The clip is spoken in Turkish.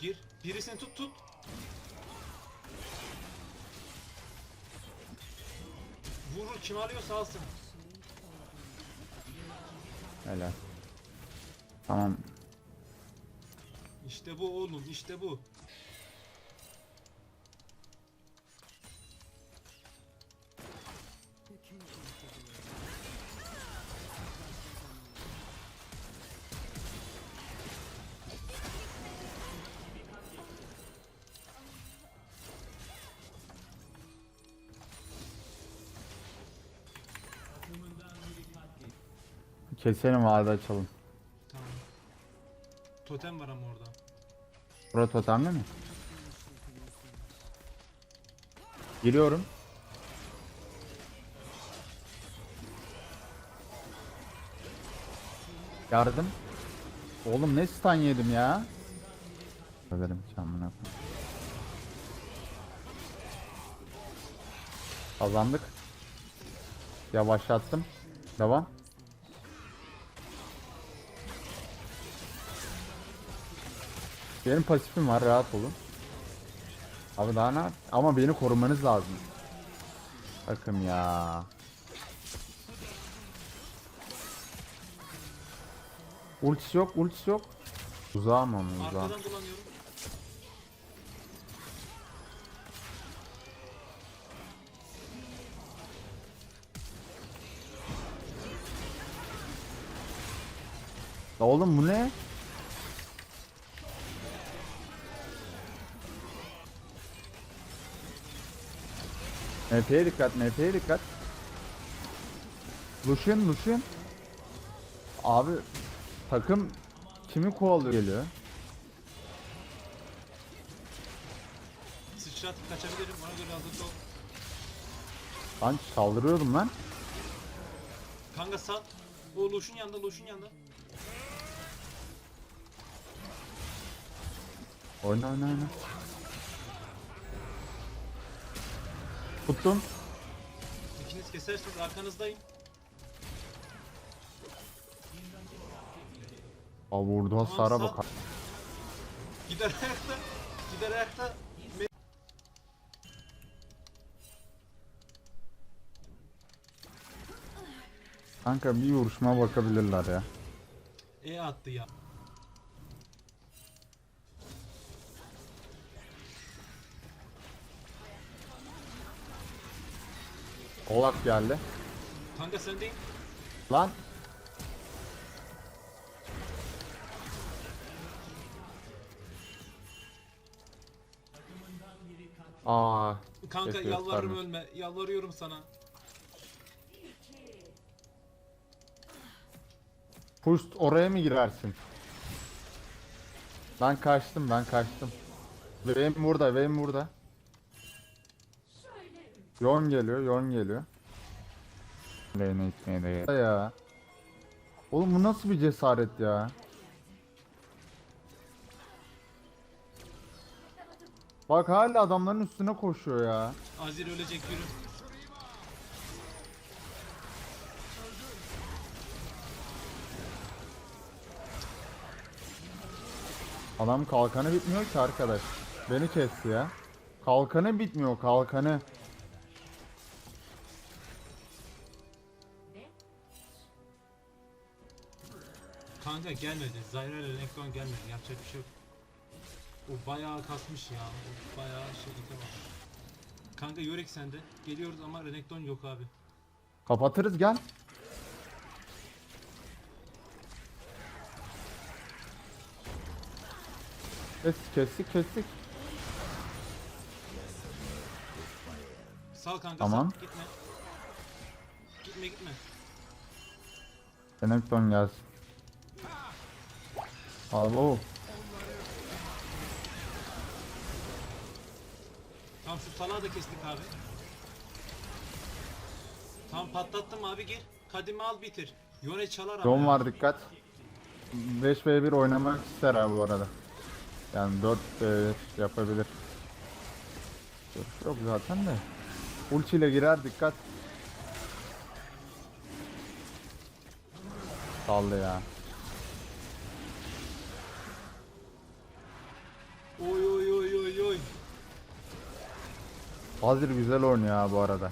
Gir. Birisini tut tut. Vurur kim alıyorsa alsın. Helal. Tamam. İşte bu oğlum işte bu. Keselim vade açalım. Tamam. Totem var ama orada. Bura totemli mi? Giriyorum. Yardım. Oğlum ne stun yedim ya? Överim canına. Kazandık. Yavaşlattım. Devam. Benim pasifim var rahat olun. Abi daha ne Ama beni korumanız lazım. Bakın ya. Ultisi yok, ultisi yok. Uzağım onu uzağım. La oğlum bu ne? MP'ye dikkat, MP'ye dikkat. Lucian, Lucian. Abi takım kimi kovalıyor geliyor? Sıçratıp kaçabilirim ona göre hazırlı ol. Ben saldırıyordum lan. Kanka sal. O loşun yanında loşun yanında. Oyna oyna oyna. Tuttum. İkiniz kesersiniz arkanızdayım. Aa vurdu hasara sal. bak. Gider ayakta. Gider ayakta. Me- Kanka bir vuruşma bakabilirler ya. E attı ya. Olaf geldi. Kanka sen değil. Lan. Aa, Kanka Keşke yalvarırım göstermiş. ölme. Yalvarıyorum sana. Pust oraya mı girersin? Ben kaçtım, ben kaçtım. Vayne burada, Vayne burada. Yon geliyor, Yon geliyor. Lane'e gitmeye de gel. Ya. Oğlum bu nasıl bir cesaret ya? Bak hala adamların üstüne koşuyor ya. Azir ölecek yürü. Adam kalkanı bitmiyor ki arkadaş. Beni kesti ya. Kalkanı bitmiyor kalkanı. Kanka gelmedi. Zyra ile Renekton gelmedi. Yapacak bir şey yok. O bayağı kasmış ya. O bayağı şey var. Kanka Yorick sende. Geliyoruz ama Renekton yok abi. Kapatırız gel. Kestik kestik kestik. Sal kanka Tamam. sal. Gitme. Gitme gitme. Renekton gelsin. Alo. Tamam şu salağı da kestik abi. Tamam patlattım abi gir. Kadimi al bitir. Yone çalar abi. Don var dikkat. 5v1 oynamak ister abi bu arada. Yani 4 v yapabilir. Yok zaten de. Ulti ile girer dikkat. Saldı ya. Hazır güzel oynuyor ha bu arada.